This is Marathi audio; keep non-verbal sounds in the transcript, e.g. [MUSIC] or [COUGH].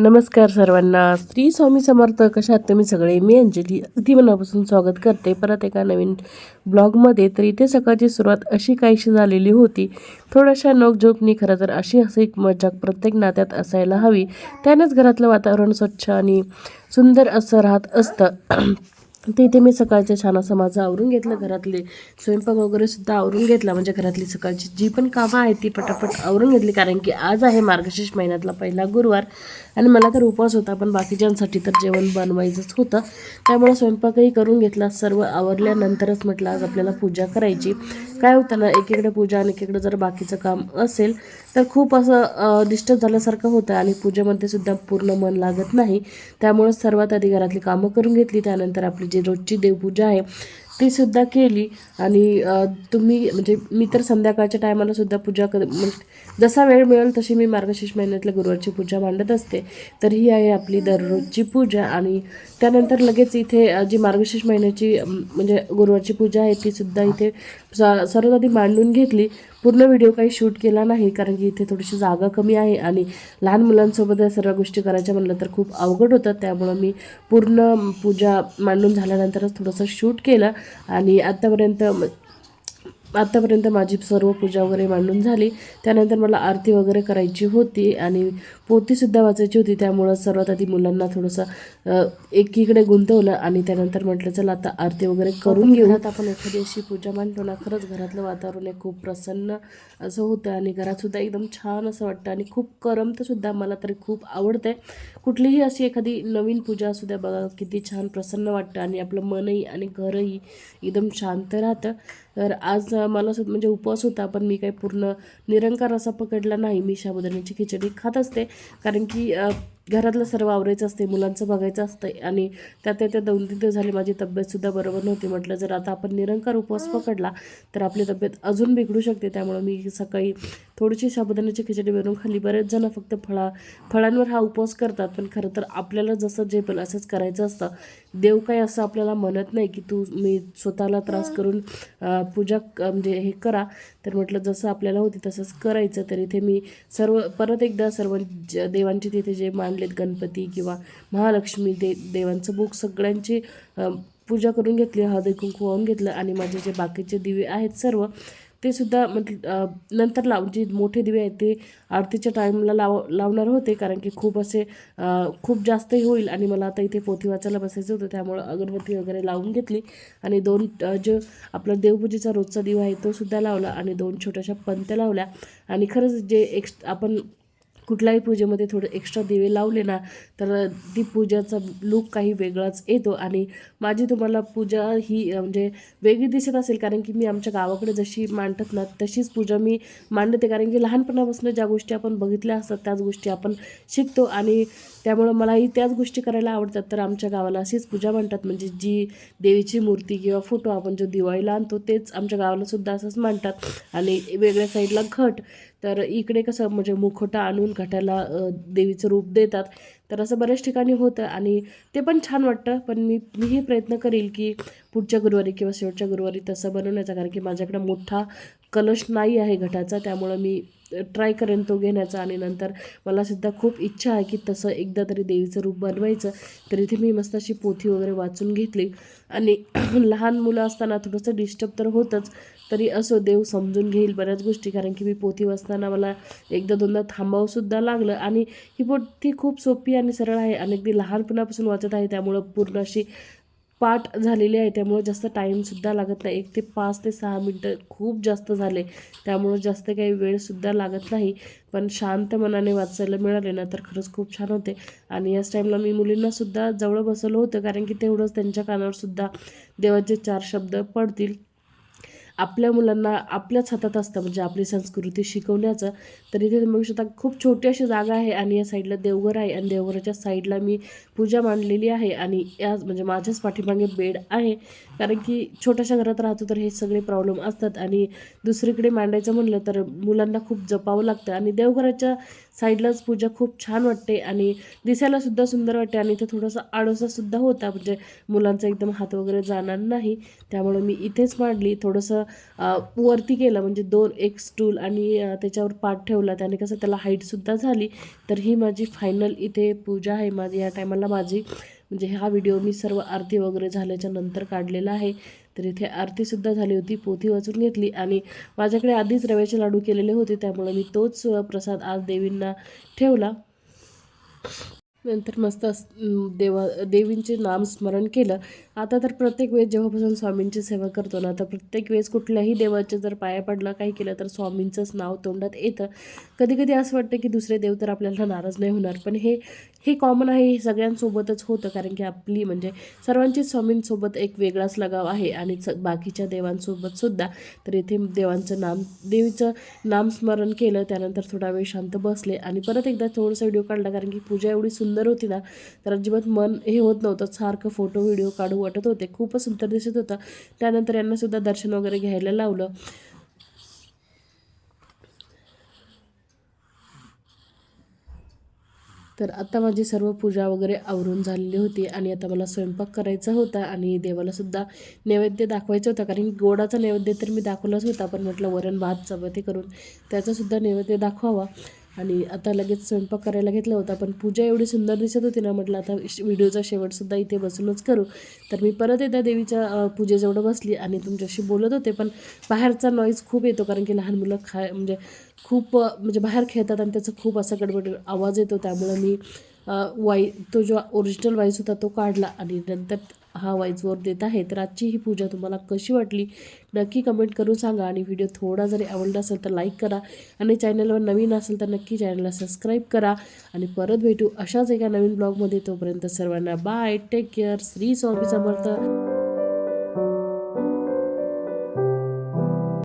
नमस्कार सर्वांना. श्री स्वामी समर्थ कशा आहात तुम्ही सगळे? मी अंजली. अगदी मनापासून स्वागत करते. परत एका नवीन ब्लॉगमध्ये. तर इथे सकाळची सुरुवात अशी काहीशी झालेली होती. थोड्याशा नोकझोकनी खरं तर अशी हसीक मजाक प्रत्येक नात्यात असायला हवी. त्यानेच घरातलं वातावरण स्वच्छ आणि सुंदर असं राहत असतं. तर इथे मी सकाळच्या छान असं माझं आवरून घेतलं घरातले स्वयंपाक वगैरे सुद्धा आवरून घेतला. म्हणजे घरातली सकाळची जी पण कामं आहेत ती पटापट आवरून घेतली. कारण की आज आहे मार्गशीर्ष महिन्यातला पहिला गुरुवार आणि मला तर उपवास होता पण बाकीच्यांसाठी तर जेवण बनवायचंच होतं. त्यामुळे स्वयंपाकही करून घेतला. सर्व आवरल्यानंतरच म्हटलं आज आपल्याला पूजा करायची. काय होतं ना एकीकडे पूजा आणि एकीकडे जर बाकीचं काम असेल तर खूप असं डिस्टर्ब झाल्यासारखं होतं आणि पूजेमध्ये सुद्धा पूर्ण मन लागत नाही. त्यामुळे सर्वात आधी घरातली कामं करून घेतली त्यानंतर आपली जी रोजची देवपूजा आहे ती सुद्धा केली. आणि तुम्ही म्हणजे मी तर संध्याकाळच्या टायमाला सुद्धा पूजा कर म्हणजे जसा वेळ मिळेल तशी मी मार्गशीर्ष महिन्यातल्या गुरुवारची पूजा मांडत असते. तर ही आहे आपली दररोजची पूजा आणि त्यानंतर लगेच इथे जी मार्गशीर्ष महिन्याची म्हणजे गुरुवारची पूजा आहे ती सुद्धा इथे स- सर्वात आधी मांडून घेतली. पूर्ण व्हिडिओ काही शूट केला नाही कारण की इथे थोडीशी जागा कमी आहे आणि लहान मुलांसोबत या सर्व गोष्टी करायच्या म्हणलं तर खूप अवघड होतं. त्यामुळं मी पूर्ण पूजा मांडून झाल्यानंतरच थोडंसं शूट केलं आणि आत्तापर्यंत आत्तापर्यंत माझी सर्व पूजा वगैरे मांडून झाली. त्यानंतर मला आरती वगैरे करायची होती आणि पोथीसुद्धा वाचायची होती. त्यामुळं सर्वात आधी मुलांना थोडंसं एकीकडे गुंतवलं आणि त्यानंतर म्हटलं चला आता आरती वगैरे करून घेऊ. आपण एखादी अशी पूजा मांडतो ना खरंच घरातलं वातावरण हे खूप प्रसन्न असं होतं आणि घरातसुद्धा एकदम छान असं वाटतं आणि खूप करमतंसुद्धा मला तरी खूप आवडते कुठलीही अशी एखादी नवीन पूजा असू द्या बघा किती छान प्रसन्न वाटतं आणि आपलं मनही आणि घरही एकदम शांत राहतं. तर आज मला म्हणजे उपवास होता पण मी काही पूर्ण निरंकार असा पकडला नाही. मी शाबुदाण्याची खिचडी खात असते. कारण की घरातलं सर्व आवरायचं असते मुलांचं बघायचं असतं आणि त्यात त्या दोन तीन दिवस झाले माझी तब्येतसुद्धा बरोबर नव्हती. म्हटलं जर आता आपण निरंकार उपवास पकडला तर आपली तब्येत अजून बिघडू शकते. त्यामुळं मी सकाळी थोडीशी साबुदाण्याची खिचडी बनवून खाल्ली. बरेच जण फक्त फळा फळांवर हा उपवास करतात. पण खरं तर आपल्याला जसं झेपेल असंच करायचं असतं देव काय असं आपल्याला म्हणत नाही की तू मी स्वतःला त्रास करून पूजा म्हणजे हे करा. तर म्हटलं जसं आपल्याला होती तसंच करायचं. तर इथे मी सर्व परत एकदा सर्व ज देवांचे तिथे जे आणलेत गणपती किंवा महालक्ष्मी दे देवांचं बुक सगळ्यांची पूजा करून घेतली हळदी कुंकू वाहून घेतलं आणि माझे जे बाकीचे दिवे आहेत सर्व ते सुद्धा म्हटलं नंतर लाव जे मोठे दिवे आहेत ते आरतीच्या टाईमला लाव लावणार होते कारण की खूप असे खूप जास्तही होईल आणि मला आता इथे पोथी वाचायला बसायचं होतं त्यामुळं अगरबत्ती वगैरे लावून घेतली आणि दोन जो आपला देवपूजेचा रोजचा दिवा आहे तो सुद्धा लावला आणि दोन छोट्याशा पंत्या लावल्या आणि खरंच जे एक्स आपण कुठल्याही पूजेमध्ये थोडे एक्स्ट्रा दिवे लावले ना तर ती पूजाचा लूक काही वेगळाच येतो. आणि माझी तुम्हाला पूजा ही म्हणजे वेगळी दिसत असेल कारण की मी आमच्या गावाकडे जशी मांडतात ना तशीच पूजा मी मांडते. कारण की लहानपणापासून ज्या गोष्टी आपण बघितल्या असतात त्याच गोष्टी आपण शिकतो. आणि त्यामुळं मलाही त्याच गोष्टी करायला आवडतात. तर आमच्या गावाला अशीच पूजा म्हणतात म्हणजे जी देवीची मूर्ती किंवा फोटो आपण जो दिवाळीला आणतो तेच आमच्या गावाला सुद्धा असंच मांडतात. आणि वेगळ्या साईडला घट. तर इकडे कसं म्हणजे मुखोटा आणून घटाला देवीचं रूप देतात. तर असं बऱ्याच ठिकाणी होतं आणि ते पण छान वाटतं. पण मी मीही प्रयत्न करेल की पुढच्या गुरुवारी किंवा शेवटच्या गुरुवारी तसं बनवण्याचा कारण की माझ्याकडे मोठा कलश नाही आहे घटाचा त्यामुळं मी ट्राय करेन तो घेण्याचा. आणि नंतर मला सुद्धा खूप इच्छा आहे की तसं एकदा तरी देवीचं रूप बनवायचं. तर इथे मी मस्त अशी पोथी वगैरे वाचून घेतली. आणि [CLEARS THROAT] लहान मुलं असताना थोडंसं डिस्टर्ब तर होतंच तरी असो देव समजून घेईल बऱ्याच गोष्टी. कारण की मी पोथी वाचताना मला एकदा दोनदा थांबावंसुद्धा लागलं. आणि ही पोथी खूप सोपी आणि सरळ आहे. आणि अगदी लहानपणापासून वाचत आहे. त्यामुळं पूर्ण अशी पाठ झालेली आहे. त्यामुळे जास्त टाईमसुद्धा लागत नाही. एक ते पाच ते सहा मिनटं खूप जास्त झाले. त्यामुळं जास्त काही वेळसुद्धा लागत नाही. पण शांत मनाने वाचायला मिळाले ना तर खरंच खूप छान होते. आणि याच टाईमला मी मुलींनासुद्धा जवळ बसवलं होतं. कारण की तेवढंच त्यांच्या कानावरसुद्धा देवाचे चार शब्द पडतील. आपल्या मुलांना आपल्याच हातात असतं म्हणजे आपली संस्कृती शिकवण्याचं. तर इथे तुम्ही बघू शकता खूप छोटी अशी जागा आहे आणि या साईडला देवघर आहे आणि देवघराच्या साईडला मी पूजा मांडलेली आहे आणि या म्हणजे माझ्याच पाठीमागे बेड आहे. कारण की छोट्याशा घरात राहतो तर हे सगळे प्रॉब्लेम असतात आणि दुसरीकडे मांडायचं म्हणलं तर मुलांना खूप जपावं लागतं आणि देवघराच्या साईडलाच पूजा खूप छान वाटते आणि दिसायला सुद्धा सुंदर वाटते आणि इथे थोडासा आडोसा सुद्धा होता म्हणजे मुलांचा एकदम हात वगैरे जाणार नाही. त्यामुळे मी इथेच मांडली. थोडंसं वरती केलं म्हणजे दोन एक स्टूल आणि त्याच्यावर पाठ ठेवला. त्याने कसं त्याला हाईटसुद्धा झाली. तर ही माझी फायनल इथे पूजा आहे. माझी या टायमाला माझी म्हणजे हा व्हिडिओ मी सर्व आरती वगैरे झाल्याच्यानंतर काढलेला आहे. तर इथे आरतीसुद्धा झाली होती पोथी वाचून घेतली आणि माझ्याकडे आधीच रव्याचे लाडू केलेले होते त्यामुळे मी तोच प्रसाद आज देवींना ठेवला. नंतर मस्त देवा देवींचे नामस्मरण केलं. आता तर प्रत्येक वेळेस जेव्हापासून स्वामींची सेवा करतो ना तर प्रत्येक वेळेस कुठल्याही देवाचे जर पाया पडला काही केलं तर स्वामींचंच नाव तोंडात येतं. कधी कधी असं वाटतं की दुसरे देव तर आपल्याला नाराज नाही होणार पण हे हे कॉमन आहे हे सगळ्यांसोबतच होतं कारण की आपली म्हणजे सर्वांची स्वामींसोबत एक वेगळाच लगाव आहे आणि स बाकीच्या देवांसोबत सुद्धा. तर इथे देवांचं नाम देवीचं नामस्मरण केलं त्यानंतर थोडा वेळ शांत बसले आणि परत एकदा थोडंसं व्हिडिओ काढला कारण की पूजा एवढी सुंदर सुंदर होती ना तर अजिबात मन हे होत नव्हतं. सारखं फोटो व्हिडिओ काढू वाटत होते. खूपच सुंदर दिसत होतं. त्यानंतर यांना सुद्धा दर्शन वगैरे घ्यायला लावलं. तर आता माझी सर्व पूजा वगैरे आवरून झालेली होती आणि आता मला स्वयंपाक करायचा होता आणि देवाला सुद्धा नैवेद्य दाखवायचा होता. कारण गोडाचा नैवेद्य तर मी दाखवलाच होता पण म्हटलं वरण भात चपाती करून त्याचासुद्धा नैवेद्य दाखवावा. आणि आता लगेच स्वयंपाक करायला घेतला होता पण पूजा एवढी सुंदर दिसत होती ना म्हटलं आता व्हिडिओचा शेवटसुद्धा इथे बसूनच करू. तर मी परत एकदा देवीच्या पूजेजवळ बसली आणि तुमच्याशी बोलत होते पण बाहेरचा नॉईज खूप येतो कारण की लहान मुलं खा म्हणजे खूप म्हणजे बाहेर खेळतात आणि त्याचा खूप असा गडबड आवाज येतो. त्यामुळं मी वाई तो जो ओरिजिनल वाईस होता तो काढला आणि नंतर हा वाईजवर देत आहे. तर आजची ही पूजा तुम्हाला कशी वाटली? नक्की कमेंट करून सांगा आणि व्हिडिओ थोडा जरी आवडला असेल तर लाईक करा आणि चॅनलवर नवीन असेल तर नक्की चॅनलला सबस्क्राईब करा. आणि परत भेटू अशाच एका नवीन ब्लॉगमध्ये तोपर्यंत सर्वांना bye take care Shri Swami Samarth.